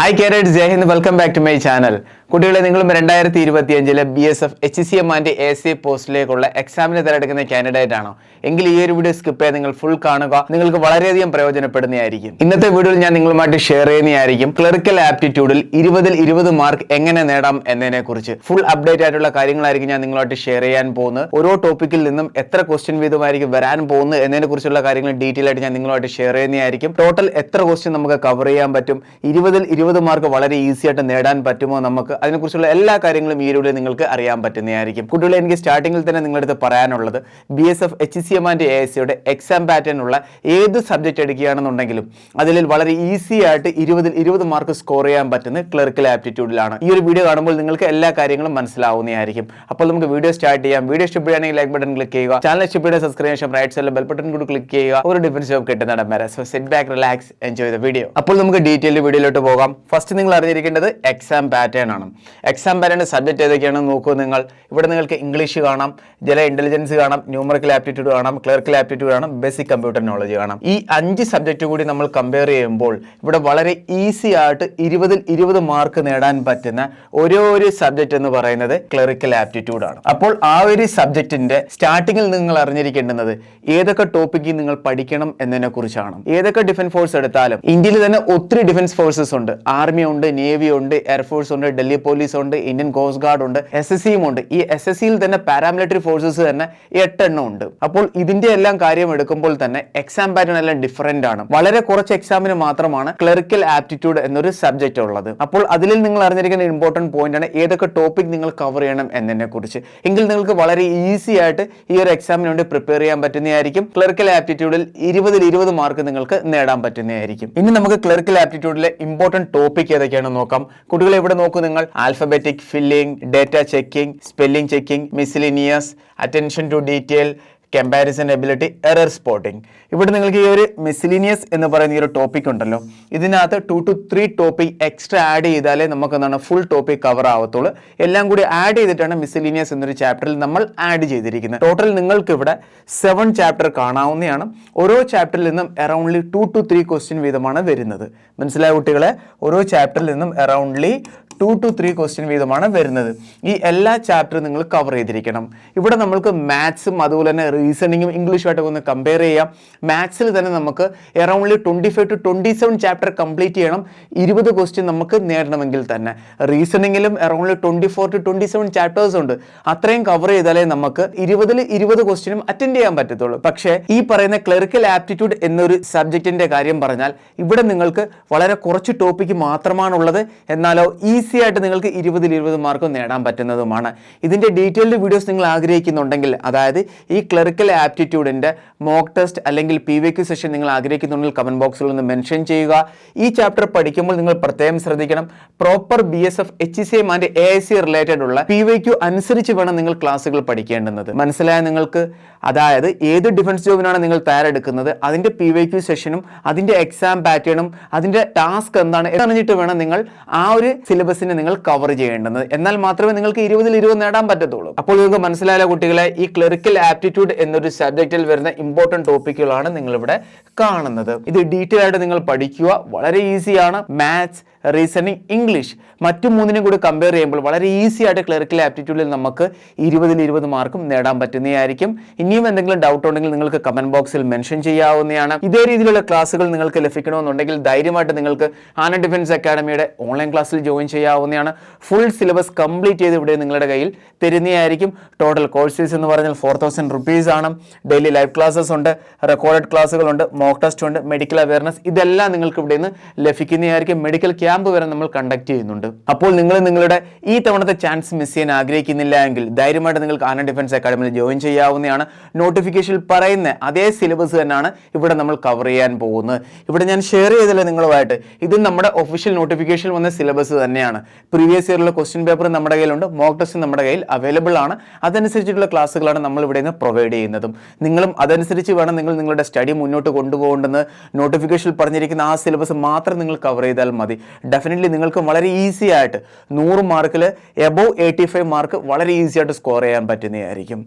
Hi carrot Jai Hind welcome back to my channel കുട്ടികളെ നിങ്ങളും രണ്ടായിരത്തി ഇരുപത്തി അഞ്ചിലെ B S F H C M and A C പോസ്റ്റിലേക്കുള്ള എക്സാമിന് തിരഞ്ഞെടുക്കുന്ന കാൻഡിഡേറ്റ് ആണോ? എങ്കിൽ ഈ ഒരു വീഡിയോ സ്കിപ്പ് ചെയ്ത് നിങ്ങൾ ഫുൾ കാണുക. നിങ്ങൾക്ക് വളരെയധികം പ്രയോജനപ്പെടുന്നതായിരിക്കും. ഇന്നത്തെ വീഡിയോയിൽ ഞാൻ നിങ്ങളുമായിട്ട് ഷെയർ ചെയ്യുന്നതായിരിക്കും ക്ലറിക്കൽ ആപ്റ്റിറ്റ്യൂഡിൽ ഇരുപതിൽ ഇരുപത് മാർക്ക് എങ്ങനെ നേടാം എന്നതിനെ കുറിച്ച് ഫുൾ അപ്ഡേറ്റ് ആയിട്ടുള്ള കാര്യങ്ങളായിരിക്കും ഞാൻ നിങ്ങളുമായിട്ട് ഷെയർ ചെയ്യാൻ പോകുന്നത്. ഓരോ ടോപ്പിക്കിൽ നിന്നും എത്ര ക്വസ്റ്റ്യൻ വീതമായിരിക്കും വരാൻ പോകുന്നത് എന്നതിനെ കുറിച്ചുള്ള കാര്യങ്ങൾ ഡീറ്റെയിൽ ആയിട്ട് ഞാൻ നിങ്ങളുമായിട്ട് ഷെയർ ചെയ്യുന്നതായിരിക്കും. ടോട്ടൽ എത്ര ക്വസ്റ്റ്യൻ നമുക്ക് കവർ ചെയ്യാൻ പറ്റും? ഇരുപതിൽ ഇരുപത് മാർക്ക് വളരെ ഈസി ആയിട്ട് നേടാൻ പറ്റുമോ നമുക്ക്? അതിനെക്കുറിച്ചുള്ള എല്ലാ കാര്യങ്ങളും ഈ നിങ്ങൾക്ക് അറിയാൻ പറ്റുന്നതായിരിക്കും. കുട്ടികളെ എനിക്ക് സ്റ്റാർട്ടിങ്ങിൽ തന്നെ നിങ്ങളുടെ അടുത്ത് പറയാനുള്ളത് B S F H C M and A S സിയുടെ എക്സാം പാറ്റേൺ ഉള്ള ഏത് സബ്ജക്റ്റ് എടുക്കുകയാണെന്നുണ്ടെങ്കിലും അതിൽ വളരെ ഈസി ആയിട്ട് ഇരുപതിൽ ഇരുപത് മാർക്ക് സ്കോർ ചെയ്യാൻ പറ്റുന്ന ക്ലർക്കൽ ആപ്റ്റിറ്റ്യൂഡിലാണ് ഈ ഒരു വീഡിയോ കാണുമ്പോൾ നിങ്ങൾക്ക് എല്ലാ കാര്യങ്ങളും മനസ്സിലാവുന്നതായിരിക്കും. അപ്പോൾ നമുക്ക് വീഡിയോ സ്റ്റാർട്ട് ചെയ്യാം. വീഡിയോ ഇഷ്ടപ്പെടുകയാണെങ്കിൽ ലൈക്ക് ബട്ടൺ ക്ലിക്ക് ചെയ്യുക. ചാനൽ ഇഷ്ടപ്പെടുക സബ്സ്ക്രൈബ് ചെയ്യാം റൈറ്റ് സൈഡിൽ ബെൽ ബട്ടൺ കൂടി ക്ലിക്ക് ചെയ്യുക. ഒരു ഡിഫറൻസ് ജോബ് കിട്ടുന്നതാണ് വരെ. So set back relax enjoy the video അപ്പോൾ നമുക്ക് ഡീറ്റെയിൽ വീഡിയോയിലോട്ട് പോകാം. ഫസ്റ്റ് നിങ്ങൾ അറിഞ്ഞിരിക്കേണ്ടത് എക്സാം പാറ്റേൺ ആണ്. എക്സാം പാറ്റേൺ സബ്ജക്റ്റ് ഏതൊക്കെയാണെന്ന് നോക്കൂ നിങ്ങൾ. ഇവിടെ നിങ്ങൾക്ക് ഇംഗ്ലീഷ് കാണാം ജല ഇന്റലിജൻസ് കാണാം ന്യൂമറിക്കൽ ആപ്റ്റിറ്റ്യൂഡ് കാണാം ക്ലർക്കൽ ആപ്റ്റിറ്റ്യൂഡ് കാണാം ബേസിക് കമ്പ്യൂട്ടർ നോളജ് കാണാം. ഈ അഞ്ച് സബ്ജക്റ്റ് കൂടി നമ്മൾ കമ്പയർ ചെയ്യുമ്പോൾ ഇവിടെ വളരെ ഈസി ആയിട്ട് ഇരുപതിൽ ഇരുപത് മാർക്ക് നേടാൻ പറ്റുന്ന ഓരോ ഒരു സബ്ജക്റ്റ് എന്ന് പറയുന്നത് ക്ലറിക്കൽ ആപ്റ്റിറ്റ്യൂഡ് ആണ്. അപ്പോൾ ആ ഒരു സബ്ജക്റ്റിന്റെ സ്റ്റാർട്ടിങ്ങിൽ നിങ്ങൾ അറിഞ്ഞിരിക്കേണ്ടുന്നത് ഏതൊക്കെ ടോപ്പിക്ക് നിങ്ങൾ പഠിക്കണം എന്നതിനെ കുറിച്ചാണ്. ഏതൊക്കെ ഡിഫൻസ് ഫോഴ്സ് എടുത്താലും ഇന്ത്യയിൽ തന്നെ ഒത്തിരി ഡിഫൻസ് ഫോഴ്സസ് ഉണ്ട്. ആർമി ഉണ്ട് നേവി ഉണ്ട് എയർഫോഴ്സ് ഉണ്ട് ഡൽഹി പോലീസ് ഉണ്ട് ഇന്ത്യൻ കോസ്റ്റ് ഗാർഡ് ഉണ്ട് എസ് എസ് സിയും ഉണ്ട്. ഈ എസ് എസ് സിയിൽ തന്നെ പാരാമിലിറ്ററി ഫോഴ്സസ് തന്നെ എട്ടെണ്ണം ഉണ്ട്. അപ്പോൾ ഇതിന്റെ എല്ലാം കാര്യം എടുക്കുമ്പോൾ തന്നെ എക്സാം പാറ്റേൺ എല്ലാം ഡിഫറെന്റ് ആണ്. വളരെ കുറച്ച് എക്സാമിന് മാത്രമാണ് ക്ലറിക്കൽ ആപ്റ്റിറ്റ്യൂഡ് എന്നൊരു സബ്ജക്റ്റ് ഉള്ളത്. അപ്പോൾ അതിൽ നിങ്ങൾ അറിഞ്ഞിരിക്കുന്ന ഇമ്പോർട്ടന്റ് പോയിന്റ് ആണ് ഏതൊക്കെ ടോപ്പിക് നിങ്ങൾ കവർ ചെയ്യണം എന്നതിനെ കുറിച്ച് എങ്കിൽ നിങ്ങൾക്ക് വളരെ ഈസി ആയിട്ട് ഈ ഒരു എക്സാമിന് വേണ്ടി പ്രിപ്പയർ ചെയ്യാൻ പറ്റുന്നതായിരിക്കും. ക്ലറിക്കൽ ആപ്റ്റിറ്റ്യൂഡിൽ ഇരുപതിൽ ഇരുപത് മാർക്ക് നിങ്ങൾക്ക് നേടാൻ പറ്റുന്നതായിരിക്കും. ഇനി നമുക്ക് ക്ലറിക്കൽ ആപ്റ്റിറ്റ്യൂഡിലെ ഇമ്പോർട്ടന്റ് ടോപ്പിക് ഏതൊക്കെയാണെന്ന് നോക്കാം. കുട്ടികളെ ഇവിടെ നോക്കൂ നിങ്ങൾ? Alphabetic filling data checking spelling checking miscellaneous attention to detail comparison ability error spotting ഇവിടെ നിങ്ങൾക്ക് ഈ ഒരു മിസ്ലിനിയസ് എന്ന് പറയുന്ന ഈ ഒരു ടോപ്പിക് ഉണ്ടല്ലോ. ഇതിനകത്ത് two to three topic extra add ചെയ്താലേ നമുക്ക് എന്താണ് ഫുൾ ടോപ്പിക് കവർ ആവത്തുള്ളൂ. എല്ലാം കൂടി ആഡ് ചെയ്തിട്ടാണ് മിസ്ലിനിയസ് എന്നൊരു ചാപ്റ്ററിൽ നമ്മൾ ആഡ് ചെയ്തിരിക്കുന്നത്. ടോട്ടൽ നിങ്ങൾക്ക് ഇവിടെ സെവൻ ചാപ്റ്റർ കാണാവുന്നതാണ്. ഓരോ ചാപ്റ്ററിൽ നിന്നും aroundly two to three question വീതമാണ് വരുന്നത്. മനസ്സിലായ കുട്ടികളെ? ഓരോ ചാപ്റ്ററിൽ നിന്നും aroundly two to three question വീതമാണ് വരുന്നത്. ഈ എല്ലാ ചാപ്റ്ററും നിങ്ങൾ കവർ ചെയ്തിരിക്കണം. ഇവിടെ നമ്മൾക്ക് മാത്സും അതുപോലെ തന്നെ റീസണിങ്ങും ഇംഗ്ലീഷുമായിട്ട് ഒന്ന് കമ്പയർ ചെയ്യാം. മാത്സിൽ തന്നെ നമുക്ക് aroundly twenty five to twenty seven chapter complete ചെയ്യണം. ഇരുപത് ക്വസ്റ്റ്യൻ നമുക്ക് നേടണമെങ്കിൽ തന്നെ. റീസണിങ്ങിലും aroundly twenty four to twenty seven chapters ഉണ്ട്. അത്രയും കവർ ചെയ്താലേ നമുക്ക് ഇരുപതിൽ ഇരുപത് ക്വസ്റ്റ്യനും അറ്റൻഡ് ചെയ്യാൻ പറ്റത്തുള്ളൂ. പക്ഷേ ഈ പറയുന്ന ക്ലറിക്കൽ ആപ്റ്റിറ്റ്യൂഡ് എന്നൊരു സബ്ജക്റ്റിന്റെ കാര്യം പറഞ്ഞാൽ ഇവിടെ നിങ്ങൾക്ക് വളരെ കുറച്ച് ടോപ്പിക്ക് മാത്രമാണുള്ളത്. എന്നാലോ ഈസി ആയിട്ട് നിങ്ങൾക്ക് ഇരുപതിൽ ഇരുപത് മാർക്ക് നേടാൻ പറ്റുന്നതുമാണ്. ഇതിന്റെ ഡീറ്റെയിൽഡ് വീഡിയോസ് നിങ്ങൾ ആഗ്രഹിക്കുന്നുണ്ടെങ്കിൽ അതായത് ഈ ക്ലറിക്കൽ ആപ്റ്റിറ്റ്യൂഡിന്റെ മോക്ക് ടെസ്റ്റ് അല്ലെങ്കിൽ പി വി ക്യു സെഷൻ നിങ്ങൾ ആഗ്രഹിക്കുന്നുണ്ടെങ്കിൽ കമന്റ് ബോക്സിൽ ഒന്ന് മെൻഷൻ ചെയ്യുക. ഈ ചാപ്റ്റർ പഠിക്കുമ്പോൾ നിങ്ങൾ പ്രത്യേകം ശ്രദ്ധിക്കണം. Proper B S F H C M and A I C related ഉള്ള പി വൈ ക്യു അനുസരിച്ച് വേണം നിങ്ങൾ ക്ലാസ്സുകൾ പഠിക്കേണ്ടുന്നത്. മനസ്സിലായ നിങ്ങൾക്ക്? അതായത് ഏത് ഡിഫൻസ് ജോബിനാണ് നിങ്ങൾ തയ്യാറെടുക്കുന്നത്? അതിന്റെ പി വൈ ക്യു സെഷനും അതിന്റെ എക്സാം പാറ്റേണും അതിന്റെ ടാസ്ക് എന്താണ്? എന്നറിഞ്ഞിട്ട് വേണം നിങ്ങൾ ആ ഒരു സിലബസിനെ നിങ്ങൾ കവർ ചെയ്യേണ്ടത് എന്നാൽ മാത്രമേ നിങ്ങൾക്ക് ഇരുപതിൽ ഇരുപത് നേടാൻ പറ്റത്തുള്ളൂ. അപ്പോൾ നിങ്ങൾക്ക് മനസ്സിലായ കുട്ടികളെ ഈ ക്ലറിക്കൽ ആപ്റ്റിറ്റ്യൂഡ് എന്നൊരു സബ്ജക്റ്റിൽ വരുന്ന ഇമ്പോർട്ടന്റ് ടോപ്പിക്കുകളാണ് നിങ്ങൾ ഇവിടെ കാണുന്നത്. ഇത് ഡീറ്റെയിൽ ആയിട്ട് നിങ്ങൾ പഠിക്കുക. വളരെ ഈസിയാണ് മാത്സ് റീസണിങ് ഇംഗ്ലീഷ് മറ്റു മൂന്നിനും കൂടി കമ്പയർ ചെയ്യുമ്പോൾ വളരെ ഈസി ആയിട്ട് ക്ലറിക്കൽ ആപ്റ്റിറ്റ്യൂഡിൽ നമുക്ക് ഇരുപതിൽ ഇരുപത് മാർക്കും നേടാൻ പറ്റുന്നതായിരിക്കും. ഇനിയും എന്തെങ്കിലും ഡൗട്ട് ഉണ്ടെങ്കിൽ നിങ്ങൾക്ക് കമന്റ് ബോക്സിൽ മെൻഷൻ ചെയ്യാവുന്നതാണ്. ഇതേ രീതിയിലുള്ള ക്ലാസ്സുകൾ നിങ്ങൾക്ക് ലഭിക്കണമെന്നുണ്ടെങ്കിൽ ധൈര്യമായിട്ട് നിങ്ങൾക്ക് ആന ഡിഫൻസ് അക്കാഡമിയുടെ ഓൺലൈൻ ക്ലാസ്സിൽ ജോയിൻ ചെയ്യാവുന്നതാണ്. ഫുൾ സിലബസ് കംപ്ലീറ്റ് ചെയ്ത് ഇവിടെ നിങ്ങളുടെ കയ്യിൽ തരുന്നതായിരിക്കും. ടോട്ടൽ കോഴ്സ് എന്ന് പറഞ്ഞാൽ ഫോർ തൗസൻഡ് റുപ്പീസ് ആണ്. ഡെയിലി ലൈവ് ക്ലാസ്സസ് ഉണ്ട് റെക്കോർഡഡ് ക്ലാസ്സുകളുണ്ട് മോക്ക് ടെസ്റ്റ് ഉണ്ട് മെഡിക്കൽ അവയർനെസ് ഇതെല്ലാം നിങ്ങൾക്ക് ഇവിടെ നിന്ന് ലഭിക്കുന്നതായിരിക്കും. മെഡിക്കൽ ക്യാമ്പ് വരെ നമ്മൾ കണ്ടക്ട് ചെയ്യുന്നുണ്ട്. അപ്പോൾ നിങ്ങൾ നിങ്ങളുടെ ഈ തവണത്തെ ചാൻസ് മിസ് ചെയ്യാൻ ആഗ്രഹിക്കുന്നില്ല എങ്കിൽ ധൈര്യമായിട്ട് നിങ്ങൾക്ക് ആന ഡിഫൻസ് അക്കാഡമിയിൽ ജോയിൻ ചെയ്യാവുന്നതാണ്. നോട്ടിഫിക്കേഷനിൽ പറയുന്ന അതേ സിലബസ് തന്നെയാണ് ഇവിടെ നമ്മൾ കവർ ചെയ്യാൻ പോകുന്നത്. ഇവിടെ ഞാൻ ഷെയർ ചെയ്തില്ല നിങ്ങളുമായിട്ട്? ഇത് നമ്മുടെ ഒഫീഷ്യൽ നോട്ടിഫിക്കേഷൻ വന്ന സിലബസ് തന്നെയാണ്. പ്രീവിയസ് ഇയറിലെ ക്വസ്റ്റ്യൻ പേപ്പർ നമ്മുടെ കയ്യിലുണ്ട്. മോക്ക് ടെസ്റ്റ് നമ്മുടെ കയ്യിൽ അവൈലബിൾ ആണ്. അതനുസരിച്ചിട്ടുള്ള ക്ലാസ്സുകളാണ് നമ്മൾ ഇവിടെ നിന്ന് പ്രൊവൈഡ് ചെയ്യുന്നതും. നിങ്ങളും അതനുസരിച്ച് വേണം നിങ്ങൾ നിങ്ങളുടെ സ്റ്റഡി മുന്നോട്ട് കൊണ്ടുപോകേണ്ടെന്ന് നോട്ടിഫിക്കേഷനിൽ പറഞ്ഞിരിക്കുന്ന ആ സിലബസ് മാത്രം നിങ്ങൾ കവർ ചെയ്താൽ മതി. ഡെഫിനറ്റ്ലി നിങ്ങൾക്ക് വളരെ ഈസി ആയിട്ട് നൂറ് മാർക്കിൽ എബോവ് എയ്റ്റി ഫൈവ് മാർക്ക് വളരെ ഈസി ആയിട്ട് സ്കോർ ചെയ്യാൻ പറ്റുന്നതായിരിക്കും.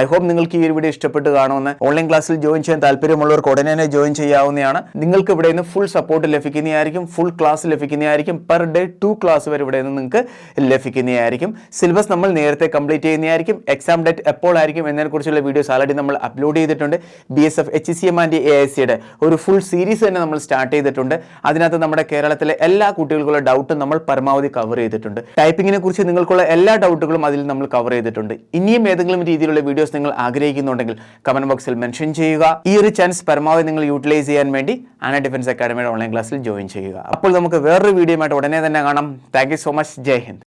ഐ ഹോപ്പ് നിങ്ങൾക്ക് ഈ ഒരു വീഡിയോ ഇഷ്ടപ്പെട്ട് കാണുമെന്ന് ഓൺലൈൻ ക്ലാസ്സിൽ ജോയിൻ ചെയ്യാൻ താല്പര്യമുള്ളവർക്ക് ഉടനെ തന്നെ ജോയിൻ ചെയ്യാവുന്നതാണ്. നിങ്ങൾക്ക് ഇവിടെ നിന്ന് ഫുൾ സപ്പോർട്ട് ലഭിക്കുന്നതായിരിക്കും ഫുൾ ക്ലാസ് ലഭിക്കുന്നതായിരിക്കും പെർ ഡേ ടു ക്ലാസ് വരെ ഇവിടെ നിന്ന് നിങ്ങൾക്ക് ലഭിക്കുന്നതായിരിക്കും. സിലബസ് നമ്മൾ നേരത്തെ കംപ്ലീറ്റ് ചെയ്യുന്നതായിരിക്കും എക്സാം ഡേറ്റ് എപ്പോഴായിരിക്കും എന്നതിനെക്കുറിച്ചുള്ള വീഡിയോസ് ആൾറെഡി നമ്മൾ അപ്ലോഡ് ചെയ്തിട്ടുണ്ട്. B S F H C M and A S സിയുടെ ഒരു ഫുൾ സീരീസ് തന്നെ നമ്മൾ സ്റ്റാർട്ട് ചെയ്തിട്ടുണ്ട്. അതിനകത്ത് നമ്മുടെ കേരളത്തിലെ എല്ലാ കുട്ടികൾക്കുള്ള ഡൗട്ട് നമ്മൾ പരമാവധി കവർ ചെയ്തിട്ടുണ്ട്. ടൈപ്പിങ്ങിനെ കുറിച്ച് നിങ്ങൾക്കുള്ള എല്ലാ ഡൗട്ടുകളും അതിൽ നമ്മൾ കവർ ചെയ്തിട്ടുണ്ട്. ഇനിയും ഏതെങ്കിലും രീതിയിലുള്ള വീഡിയോസ് നിങ്ങൾ ആഗ്രഹിക്കുന്നുണ്ടെങ്കിൽ കമന്റ് ബോക്സിൽ മെൻഷൻ ചെയ്യുക. ഈ ഒരു ചാൻസ് പരമാവധി നിങ്ങൾ യൂട്ടിലൈസ് ചെയ്യാൻ വേണ്ടി ആന ഡിഫൻസ് അക്കാഡമിയുടെ ഓൺലൈൻ ക്ലാസ്സിൽ ജോയിൻ ചെയ്യുക. അപ്പോൾ നമുക്ക് വേറൊരു വീഡിയോയുമായിട്ട് ഉടനെ തന്നെ കാണാം. Thank so much Jai Hind.